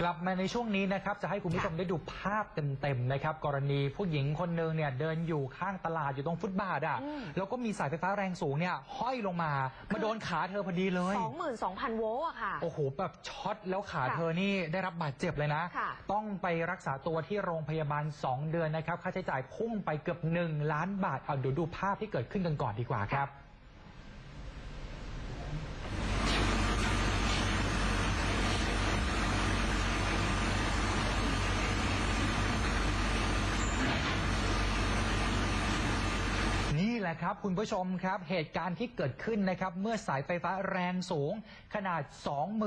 กลับมาในช่วงนี้นะครับ จะให้คุณผู้ชมได้ดูภาพเต็มๆนะครับ กรณีผู้หญิงคนหนึ่งเนี่ยเดินอยู่ข้างตลาดอยู่ตรงฟุตบาทอะอืมแล้วก็มีสายไฟฟ้าแรงสูงเนี่ยห้อยลงมา มาโดนขาเธอพอดีเลย 22,000 โวลต์อะค่ะ โอ้โห แบบช็อตแล้วขาค่ะเธอนี่ได้รับบาดเจ็บเลยนะค่ะต้องไปรักษาตัวที่โรงพยาบาล 2 เดือนนะครับ ค่าใช้จ่ายพุ่งไปเกือบ 1 ล้านบาทเอาเดี๋ยวดูภาพที่เกิดขึ้นกันก่อนดีกว่าครับ ละครับ คุณผู้ชมครับ เหตุการณ์ที่เกิดขึ้นนะครับ เมื่อสายไฟฟ้าแรงสูง ขนาด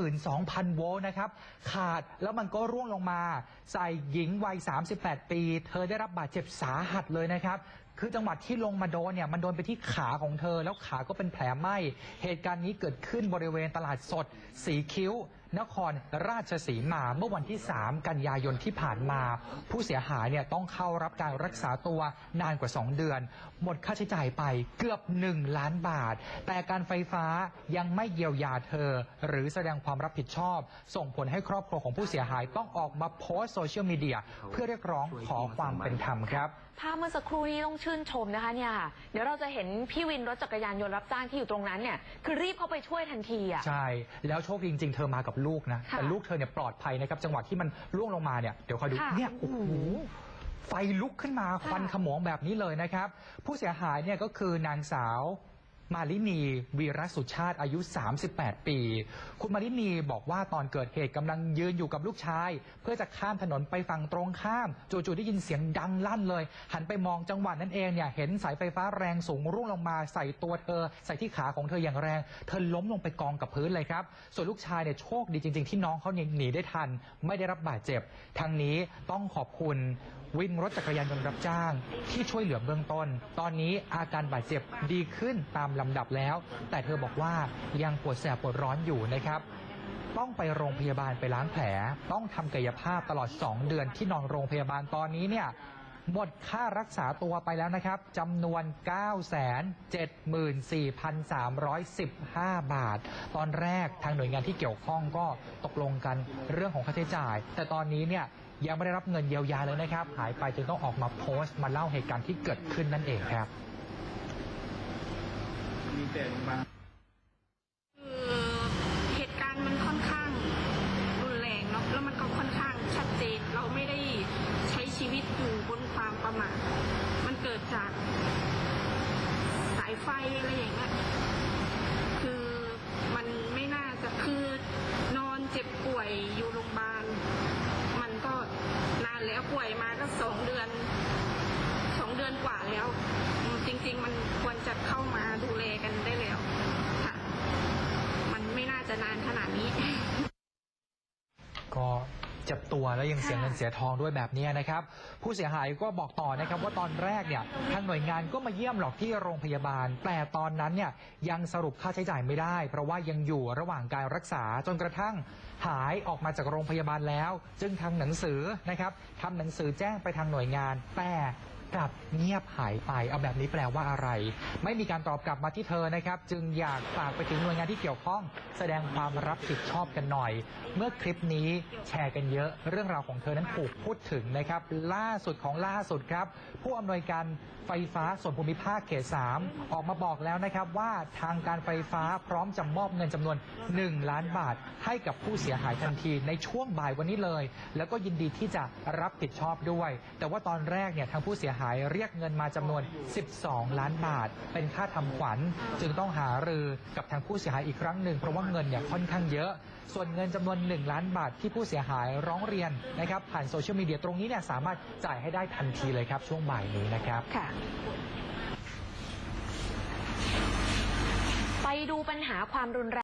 22,000 โวลต์นะครับ ขาดแล้วมันก็ร่วงลงมา ใส่หญิงวัย 38 ปี เธอได้รับบาดเจ็บสาหัสเลยนะครับคือจังหวัดที่ลงมาโดนเนี่ยมันโดนไปที่ขาของเธอ แล้วขาก็เป็นแผลไหม้เหตุการณ์นี้เกิดขึ้นบริเวณตลาดสด สีคิ้ว นครราชสีมาเมื่อวันที่ 3 กันยายนที่ผ่านมา ผู้เสียหายเนี่ยต้องเข้ารับการรักษาตัวนานกว่า 2 เดือน หมดค่าใช้จ่ายไปเกือบ 1 ล้านบาท แต่การไฟฟ้ายังไม่เยียวยาเธอ หรือแสดงความรับผิดชอบ ส่งผลให้ครอบครัวของผู้เสียหายต้องออกมาโพสต์โซเชียลมีเดียเพื่อเรียกร้องขอความเป็นธรรมครับภาพเมื่อสักครู่นี้ต้องชื่นชมนะคะเนี่ยค่ะเดี๋ยวเราจะเห็นพี่วินรถจักรยานยนต์รับจ้างที่อยู่ตรงนั้นเนี่ยคือรีบเข้าไปช่วยทันทีอะใช่แล้วโชคดีจริง ๆ เธอมากับลูกนะค่ะแต่ลูกเธอเนี่ยปลอดภัยนะครับจังหวะที่มันร่วงลงมาเนี่ยเดี๋ยวคอยดูค่ะเนี่ยโอ้โหไฟลุกขึ้นมาค่ะควันขโมงแบบนี้เลยนะครับ ผู้เสียหายเนี่ยก็คือนางสาว มาลินีวีรสุชาติอายุ 38 ปี คุณมาลินีบอกว่าตอนเกิดเหตุกำลังยืนอยู่กับลูกชาย เพื่อจะข้ามถนนไปฝั่งตรงข้าม จู่ๆได้ยินเสียงดังลั่นเลย หันไปมองจังหวะนั้นเองเนี่ยเห็นสายไฟฟ้าแรงสูงร่วงลงมาใส่ตัวเธอ ใส่ที่ขาของเธออย่างแรง เธอล้มลงไปกองกับพื้นเลยครับ ส่วนลูกชายเนี่ยโชคดีจริง ๆ ที่น้องเขาหนีได้ทัน ไม่ได้รับบาดเจ็บ ทั้งนี้ต้องขอบคุณ วินรถจักรยานยนต์รับจ้าง ที่ช่วยเหลือเบื้องต้น ตอนนี้อาการบาดเจ็บดีขึ้นตามลำดับแล้ว แต่เธอบอกว่ายังปวดแสบปวดร้อนอยู่นะครับต้องไปโรงพยาบาลไปล้างแผล ต้องทำกายภาพตลอด 2 เดือนที่นอนโรงพยาบาลตอนนี้เนี่ย หมดค่ารักษาตัวไปแล้วนะครับจำนวน 974,315 บาท ตอนแรกทางหน่วยงานที่เกี่ยวข้องก็ตกลงกันเรื่องของค่าใช้จ่าย แต่ตอนนี้เนี่ยยังไม่ได้รับเงินเยียวยาเลยนะครับ หายไปจึงต้องออกมาโพสต์มาเล่าเหตุการณ์ที่เกิดขึ้นนั่นเองครับมีแต่มาอเหตุการณ์มันค่อนข้างรุนแรงเนาะแล้วมันก็ค่อนข้างชัดเจน เราไม่ได้ใช้ชีวิตอยู่บนควา มา มันเกิดจากสายไฟอะไรอย่างเงี้ย คือมันไม่น่าจะคือนอนเจ็บป่วยอยู่โรงพยาบาล มันก็นานแล้วป่วยมาก็สองเดือนสองเดือนกว่าแล้วอืมจริง ๆ มันควรจะเข้ามาดูแลกันได้แล้วค่ะ มันไม่น่าจะนานขนาดนี้ ก็เจ็บตัวแล้วยังเสียค่ะเงินเสียทองด้วยแบบนี้นะครับ ผู้เสียหายก็บอกต่อนะครับว่าตอนแรกเนี่ยทางหน่วยงานก็มาเยี่ยมหรอกที่โรงพยาบาล แต่ตอนนั้นเนี่ยยังสรุปค่าใช้จ่ายไม่ได้ เพราะว่ายังอยู่ระหว่างการรักษาจนกระทั่งหายออกมาจากโรงพยาบาลแล้ว จึงทางหนังสือนะครับทำหนังสือแจ้งไปทางหน่วยงานแต่ กลับเงียบหายไปเอาแบบนี้แปลว่าอะไร ไม่มีการตอบกลับมาที่เธอนะครับ จึงอยากฝากไปถึงหน่วยงานที่เกี่ยวข้อง แสดงความรับผิดชอบกันหน่อย เมื่อคลิปนี้แชร์กันเยอะ เรื่องราวของเธอนั้นถูกพูดถึงนะครับ ล่าสุดของล่าสุดครับ ผู้อำนวยการไฟฟ้าส่วนภูมิภาคเขต 3 ออกมาบอกแล้วนะครับว่าทางการไฟฟ้าพร้อมจะมอบเงินจำนวน 1 ล้านบาท ให้กับผู้เสียหายทันทีในช่วงบ่ายวันนี้เลย แล้วก็ยินดีที่จะรับผิดชอบด้วย แต่ว่าตอนแรกเนี่ยทางผู้เสียหายเรียกเงินมาจำนวน 12 ล้านบาท เป็นค่าทำขวัญ จึงต้องหารือกับทางผู้เสียหายอีกครั้งหนึ่งเพราะว่าเงินเนี่ยค่อนข้างเยอะ ส่วนเงินจำนวน 1 ล้านบาทที่ผู้เสียหายร้องเรียนนะครับผ่านโซเชียลมีเดียตรงนี้เนี่ยสามารถจ่ายให้ได้ทันทีเลยครับช่วงบ่ายนี้นะครับค่ะไปดูปัญหาความรุนแรง